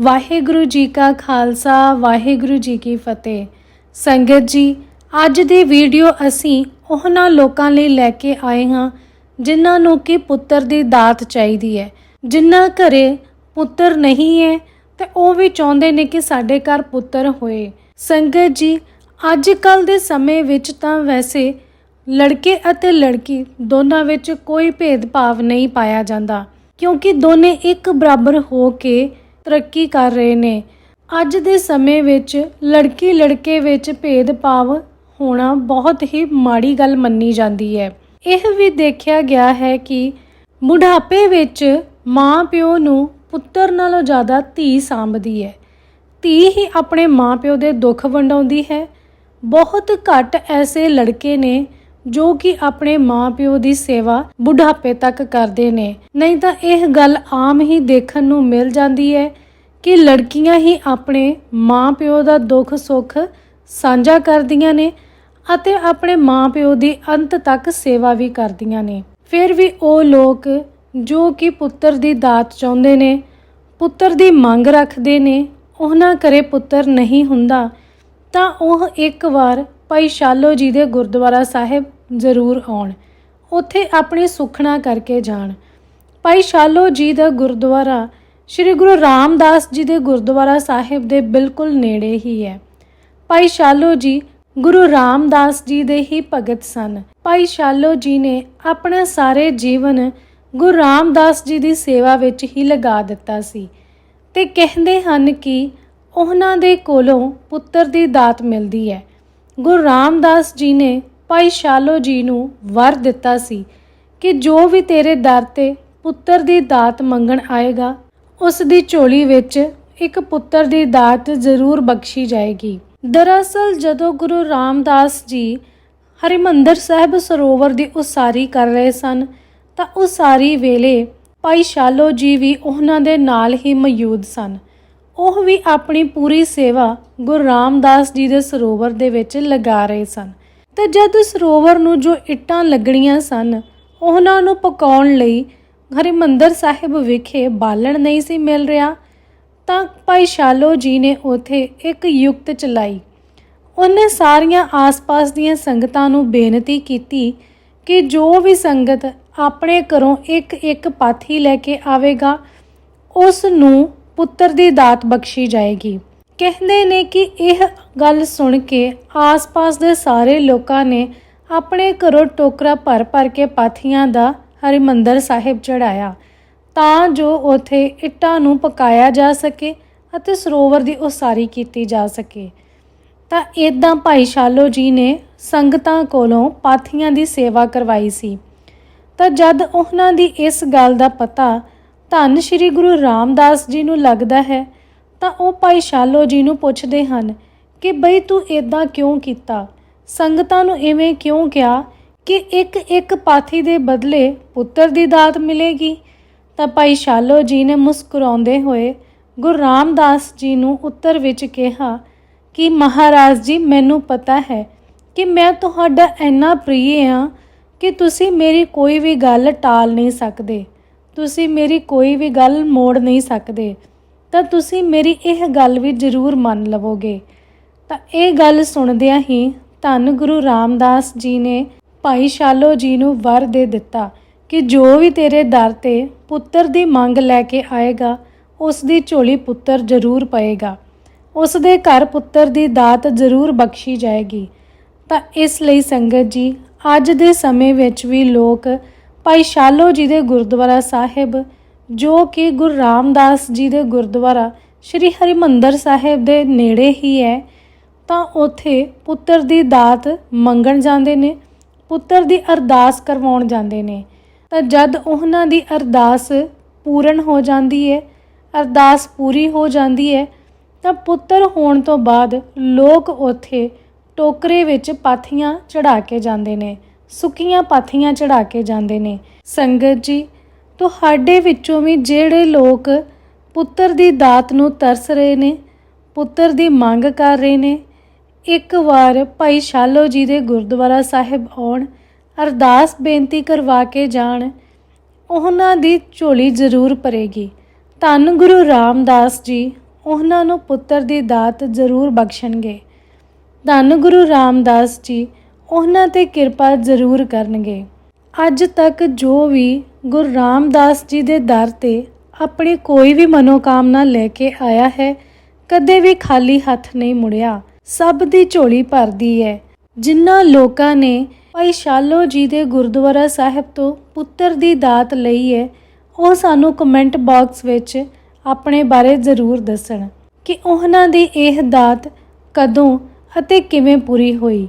ਵਾਹਿਗੁਰੂ ਜੀ ਕਾ ਖਾਲਸਾ, ਵਾਹਿਗੁਰੂ ਜੀ ਕੀ ਫਤਿਹ। ਸੰਗਤ ਜੀ, ਅੱਜ ਦੀ ਵੀਡੀਓ ਅਸੀਂ ਉਹਨਾਂ ਲੋਕਾਂ ਲਈ ਲੈ ਕੇ ਆਏ ਹਾਂ, ਜਿਨ੍ਹਾਂ ਨੂੰ ਕਿ ਪੁੱਤਰ ਦੀ ਦਾਤ ਚਾਹੀਦੀ ਹੈ। ਜਿਨ੍ਹਾਂ ਘਰੇ ਪੁੱਤਰ ਨਹੀਂ ਹੈ, ਤੇ ਉਹ ਵੀ ਚਾਹੁੰਦੇ ਨੇ ਕਿ ਸਾਡੇ ਘਰ ਪੁੱਤਰ ਹੋਏ। ਸੰਗਤ ਜੀ ਅੱਜ ਕੱਲ ਦੇ ਸਮੇਂ ਵਿੱਚ ਤਾਂ ਵੈਸੇ ਲੜਕੇ ਅਤੇ ਲੜਕੀ ਦੋਨਾਂ ਵਿੱਚ ਕੋਈ ਭੇਦਭਾਵ ਨਹੀਂ ਪਾਇਆ ਜਾਂਦਾ, ਕਿਉਂਕਿ ਦੋਨੇ ਇੱਕ ਬਰਾਬਰ ਹੋ ਕੇ ਤਰੱਕੀ ਕਰ ਰਹੇ ਨੇ। ਅੱਜ ਦੇ ਸਮੇਂ ਵਿੱਚ ਲੜਕੀ ਲੜਕੇ ਵਿੱਚ ਭੇਦਭਾਵ ਹੋਣਾ ਬਹੁਤ ਹੀ ਮਾੜੀ ਗੱਲ ਮੰਨੀ ਜਾਂਦੀ ਹੈ। ਇਹ ਵੀ ਦੇਖਿਆ ਗਿਆ ਹੈ ਕਿ ਬੁਢਾਪੇ ਵਿੱਚ ਮਾਂ ਪਿਓ ਨੂੰ ਪੁੱਤਰ ਨਾਲੋਂ ਜ਼ਿਆਦਾ ਧੀ ਸਾਂਭਦੀ ਹੈ। ਧੀ ਹੀ ਆਪਣੇ ਮਾਂ ਪਿਓ ਦੇ ਦੁੱਖ ਵੰਡਾਉਂਦੀ ਹੈ। ਬਹੁਤ ਘੱਟ ਐਸੇ ਲੜਕੇ ਨੇ ਜੋ ਕਿ ਆਪਣੇ ਮਾਪਿਓ ਦੀ ਸੇਵਾ ਬੁਢਾਪੇ ਤੱਕ ਕਰਦੇ ਨੇ। ਨਹੀਂ ਤਾਂ ਇਹ ਗੱਲ ਆਮ ਹੀ ਦੇਖਣ ਨੂੰ ਮਿਲ ਜਾਂਦੀ ਹੈ ਕਿ ਲੜਕੀਆਂ ਹੀ ਆਪਣੇ ਮਾਪਿਓ ਦਾ ਦੁੱਖ ਸੁੱਖ ਸਾਂਝਾ ਕਰਦੀਆਂ ਨੇ ਅਤੇ ਆਪਣੇ ਮਾਪਿਓ ਦੀ ਅੰਤ ਤੱਕ ਸੇਵਾ ਵੀ ਕਰਦੀਆਂ ਨੇ। ਫਿਰ ਵੀ ਉਹ ਲੋਕ ਜੋ ਕਿ ਪੁੱਤਰ ਦੀ ਦਾਤ ਚਾਹੁੰਦੇ ਨੇ, ਪੁੱਤਰ ਦੀ ਮੰਗ ਰੱਖਦੇ ਨੇ, ਉਹਨਾਂ ਘਰੇ ਪੁੱਤਰ ਨਹੀਂ ਹੁੰਦਾ, ਤਾਂ ਉਹ ਇੱਕ ਵਾਰ ਭਾਈ ਸ਼ਾਲੋ ਜੀ ਦੇ ਗੁਰਦੁਆਰਾ ਸਾਹਿਬ ਜ਼ਰੂਰ ਆਉਣ। ਉੱਥੇ ਆਪਣੀ ਸੁਖਣਾ ਕਰਕੇ ਜਾਣ। ਭਾਈ ਸ਼ਾਲੋ ਜੀ ਦਾ ਗੁਰਦੁਆਰਾ ਸ੍ਰੀ ਗੁਰੂ ਰਾਮਦਾਸ ਜੀ ਦੇ ਗੁਰਦੁਆਰਾ ਸਾਹਿਬ ਦੇ ਬਿਲਕੁਲ ਨੇੜੇ ਹੀ ਹੈ। ਭਾਈ ਸ਼ਾਲੋ ਜੀ ਗੁਰੂ ਰਾਮਦਾਸ ਜੀ ਦੇ ਹੀ ਭਗਤ ਸਨ। ਭਾਈ ਸ਼ਾਲੋ ਜੀ ਨੇ ਆਪਣਾ ਸਾਰੇ ਜੀਵਨ ਗੁਰੂ ਰਾਮਦਾਸ ਜੀ ਦੀ ਸੇਵਾ ਵਿੱਚ ਹੀ ਲਗਾ ਦਿੱਤਾ ਸੀ ਤੇ ਕਹਿੰਦੇ ਹਨ ਕਿ ਉਹਨਾਂ ਦੇ ਕੋਲੋਂ ਪੁੱਤਰ ਦੀ ਦਾਤ ਮਿਲਦੀ ਹੈ। ਗੁਰੂ ਰਾਮਦਾਸ ਜੀ ਨੇ ਭਾਈ ਸ਼ਾਲੋ ਜੀ ਨੂੰ ਵਰ ਦਿੱਤਾ ਸੀ ਕਿ ਜੋ ਵੀ ਤੇਰੇ ਦਰ ਤੇ ਪੁੱਤਰ ਦੀ ਦਾਤ ਮੰਗਣ ਆਏਗਾ, ਉਸ ਦੀ ਝੋਲੀ ਵਿੱਚ ਇੱਕ ਪੁੱਤਰ ਦੀ ਦਾਤ ਜ਼ਰੂਰ ਬਖਸ਼ੀ ਜਾਏਗੀ। ਦਰਅਸਲ ਜਦੋਂ ਗੁਰੂ ਰਾਮਦਾਸ ਜੀ ਹਰਿਮੰਦਰ ਸਾਹਿਬ ਸਰੋਵਰ ਦੀ ਉਸਾਰੀ ਕਰ ਰਹੇ ਸਨ, ਤਾਂ ਉਸਾਰੀ ਵੇਲੇ ਭਾਈ ਸ਼ਾਲੋ ਜੀ ਵੀ ਉਹਨਾਂ ਦੇ ਨਾਲ ਹੀ ਮੌਜੂਦ ਸਨ। ਉਹ ਵੀ ਆਪਣੀ ਪੂਰੀ ਸੇਵਾ ਗੁਰੂ ਰਾਮਦਾਸ ਜੀ ਦੇ ਸਰੋਵਰ ਦੇ ਵਿੱਚ ਲਗਾ ਰਹੇ ਸਨ। ਤੇ ਜਦ ਸਰੋਵਰ ਨੂੰ ਜੋ ਇੱਟਾਂ ਲੱਗਣੀਆਂ ਸਨ, ਉਹਨਾਂ ਨੂੰ ਪਕਾਉਣ ਲਈ ਹਰਿਮੰਦਰ ਸਾਹਿਬ ਵਿਖੇ ਬਾਲਣ ਨਹੀਂ ਸੀ ਮਿਲ ਰਿਹਾ, ਤਾਂ ਭਾਈ ਸ਼ਾਲੋ ਜੀ ਨੇ ਉਥੇ ਇੱਕ ਯੁਕਤ ਚਲਾਈ। ਉਹਨੇ ਸਾਰੀਆਂ ਆਸ-ਪਾਸ ਦੀਆਂ ਸੰਗਤਾਂ ਨੂੰ ਬੇਨਤੀ ਕੀਤੀ ਕਿ ਜੋ ਵੀ ਸੰਗਤ ਆਪਣੇ ਘਰੋਂ ਇੱਕ ਇੱਕ ਪਾਥੀ ਲੈ ਕੇ ਆਵੇਗਾ, ਉਸ ਨੂੰ ਪੁੱਤਰ ਦੀ ਦਾਤ ਬਖਸ਼ੀ ਜਾਏਗੀ। ਕਹਿੰਦੇ ਨੇ ਕਿ ਇਹ ਗੱਲ ਸੁਣ ਕੇ ਆਸ-ਪਾਸ ਦੇ ਸਾਰੇ ਲੋਕਾਂ ਨੇ ਆਪਣੇ ਘਰੋਂ ਟੋਕਰਾ ਭਰ-ਭਰ ਕੇ ਪਾਥੀਆਂ ਦਾ ਹਰਿਮੰਦਰ ਸਾਹਿਬ ਚੜਾਇਆ ਤਾਂ ਜੋ ਉਥੇ ਇੱਟਾਂ ਨੂੰ ਪਕਾਇਆ ਜਾ ਸਕੇ ਅਤੇ ਸਰੋਵਰ ਦੀ ਉਸਾਰੀ ਕੀਤੀ ਜਾ ਸਕੇ। ਤਾਂ ਇਦਾਂ ਭਾਈ ਸ਼ਾਲੋ ਜੀ ਨੇ ਸੰਗਤਾਂ ਕੋਲੋਂ ਪਾਥੀਆਂ ਦੀ ਸੇਵਾ ਕਰਵਾਈ ਸੀ। ਤਾਂ ਜਦ ਉਹਨਾਂ ਦੀ ਇਸ ਗੱਲ ਦਾ ਪਤਾ ਧੰਨ ਸ਼੍ਰੀ ਗੁਰੂ ਰਾਮਦਾਸ ਜੀ ਨੂੰ ਲੱਗਦਾ ਹੈ, ਤਾਂ ਉਹ ਭਾਈ ਸ਼ਾਲੋ ਜੀ ਨੂੰ ਪੁੱਛਦੇ ਹਨ ਕਿ ਬਈ ਤੂੰ ਇਦਾਂ ਕਿਉਂ ਕੀਤਾ? ਸੰਗਤਾਂ ਨੂੰ ਇਵੇਂ ਕਿਉਂ ਕਿਹਾ ਕਿ ਇੱਕ ਇੱਕ ਪਾਥੀ ਦੇ ਬਦਲੇ ਪੁੱਤਰ ਦੀ ਦਾਤ ਮਿਲੇਗੀ? ਤਾਂ ਭਾਈ ਸ਼ਾਲੋ ਜੀ ਨੇ ਮੁਸਕਰਾਉਂਦੇ ਹੋਏ ਗੁਰੂ ਰਾਮਦਾਸ ਜੀ ਨੂੰ ਉੱਤਰ ਵਿੱਚ ਕਿਹਾ ਕਿ ਮਹਾਰਾਜ ਜੀ, ਮੈਨੂੰ ਪਤਾ ਹੈ ਕਿ ਮੈਂ ਤੁਹਾਡਾ ਇੰਨਾ ਪ੍ਰਿਯ ਹਾਂ ਕਿ ਤੁਸੀਂ ਮੇਰੀ ਕੋਈ ਵੀ ਗੱਲ ਟਾਲ ਨਹੀਂ ਸਕਦੇ। ਤੁਸੀਂ ਮੇਰੀ ਕੋਈ ਵੀ ਗੱਲ ਮੋੜ ਨਹੀਂ ਸਕਦੇ, ਤਾਂ ਤੁਸੀਂ ਮੇਰੀ ਇਹ ਗੱਲ ਵੀ ਜ਼ਰੂਰ ਮੰਨ ਲਵੋਗੇ। ਤਾਂ ਇਹ ਗੱਲ ਸੁਣਦਿਆਂ ਹੀ ਧੰਨ ਗੁਰੂ ਰਾਮਦਾਸ ਜੀ ਨੇ ਭਾਈ ਸ਼ਾਲੋ ਜੀ ਨੂੰ ਵਰ ਦੇ ਦਿੱਤਾ ਕਿ ਜੋ ਵੀ ਤੇਰੇ ਦਰ ਤੇ ਪੁੱਤਰ ਦੀ ਮੰਗ ਲੈ ਕੇ ਆਏਗਾ, ਉਸ ਦੀ ਝੋਲੀ ਪੁੱਤਰ ਜ਼ਰੂਰ ਪਏਗਾ। ਉਸ ਦੇ ਘਰ ਪੁੱਤਰ ਦੀ ਦਾਤ ਜ਼ਰੂਰ ਬਖਸ਼ੀ ਜਾਏਗੀ। ਤਾਂ ਇਸ ਲਈ ਸੰਗਤ ਜੀ, ਅੱਜ ਦੇ ਸਮੇਂ ਵਿੱਚ ਵੀ ਲੋਕ ਭਾਈ ਸ਼ਾਲੋ ਜੀ ਦੇ ਗੁਰਦੁਆਰਾ ਸਾਹਿਬ, ਜੋ ਕਿ ਗੁਰੂ ਰਾਮਦਾਸ ਜੀ ਦੇ ਗੁਰਦੁਆਰਾ ਸ੍ਰੀ ਹਰਿਮੰਦਰ ਸਾਹਿਬ ਦੇ ਨੇੜੇ ਹੀ ਹੈ, ਤਾਂ ਉਥੇ ਪੁੱਤਰ ਦੀ ਦਾਤ ਮੰਗਣ ਜਾਂਦੇ ਨੇ, ਪੁੱਤਰ ਦੀ ਅਰਦਾਸ ਕਰਵਾਉਣ ਜਾਂਦੇ ਨੇ। ਤਾਂ ਜਦ ਉਹਨਾਂ ਦੀ ਅਰਦਾਸ ਪੂਰਨ ਹੋ ਜਾਂਦੀ ਹੈ, ਅਰਦਾਸ ਪੂਰੀ ਹੋ ਜਾਂਦੀ ਹੈ, ਤਾਂ ਪੁੱਤਰ ਹੋਣ ਤੋਂ ਬਾਅਦ ਲੋਕ ਉਥੇ ਟੋਕਰੇ ਵਿੱਚ ਪਾਥੀਆਂ ਚੜਾ ਕੇ ਜਾਂਦੇ ਨੇ। ਸੁੱਕੀਆਂ ਪਾਥੀਆਂ ਚੜਾ ਕੇ ਜਾਂਦੇ ਨੇ। ਸੰਗਤ ਜੀ, ਤੁਹਾਡੇ ਵਿੱਚੋਂ ਵੀ ਜਿਹੜੇ ਲੋਕ ਪੁੱਤਰ ਦੀ ਦਾਤ ਨੂੰ ਤਰਸ ਰਹੇ ਨੇ, ਪੁੱਤਰ ਦੀ ਮੰਗ ਕਰ ਰਹੇ ਨੇ, ਇੱਕ ਵਾਰ ਭਾਈ ਸ਼ਾਲੋ ਜੀ ਦੇ ਗੁਰਦੁਆਰਾ ਸਾਹਿਬ ਆਉਣ, ਅਰਦਾਸ ਬੇਨਤੀ ਕਰਵਾ ਕੇ ਜਾਣ, ਉਹਨਾਂ ਦੀ ਝੋਲੀ ਜ਼ਰੂਰ ਭਰੇਗੀ। ਧੰਨ ਗੁਰੂ ਰਾਮਦਾਸ ਜੀ, ਉਹਨਾਂ ਨੂੰ ਪੁੱਤਰ ਦੀ ਦਾਤ ਜ਼ਰੂਰ ਬਖਸ਼ਣਗੇ। ਧੰਨ ਗੁਰੂ ਰਾਮਦਾਸ ਜੀ ਉਹਨਾਂ ਤੇ ਕਿਰਪਾ ਜ਼ਰੂਰ ਕਰਨਗੇ। ਅੱਜ ਤੱਕ ਜੋ ਵੀ ਗੁਰੂ ਰਾਮਦਾਸ ਜੀ ਦੇ ਦਰ ਤੇ ਆਪਣੀ ਕੋਈ ਵੀ ਮਨੋਕਾਮਨਾ ਲੈ ਕੇ ਆਇਆ ਹੈ, ਕਦੇ ਵੀ ਖਾਲੀ ਹੱਥ ਨਹੀਂ ਮੁੜਿਆ। ਸਭ ਦੀ ਝੋਲੀ ਭਰਦੀ ਹੈ। ਜਿਨ੍ਹਾਂ ਲੋਕਾਂ ਨੇ ਭਾਈ ਸ਼ਾਲੋ ਜੀ ਦੇ ਗੁਰਦੁਆਰਾ ਸਾਹਿਬ ਤੋਂ ਪੁੱਤਰ ਦੀ ਦਾਤ ਲਈ ਹੈ, ਉਹ ਸਾਨੂੰ ਕਮੈਂਟ ਬਾਕਸ ਵਿੱਚ ਆਪਣੇ ਬਾਰੇ ਜ਼ਰੂਰ ਦੱਸਣ ਕਿ ਉਹਨਾਂ ਦੀ ਇਹ ਦਾਤ ਕਦੋਂ ਅਤੇ ਕਿਵੇਂ ਪੂਰੀ ਹੋਈ।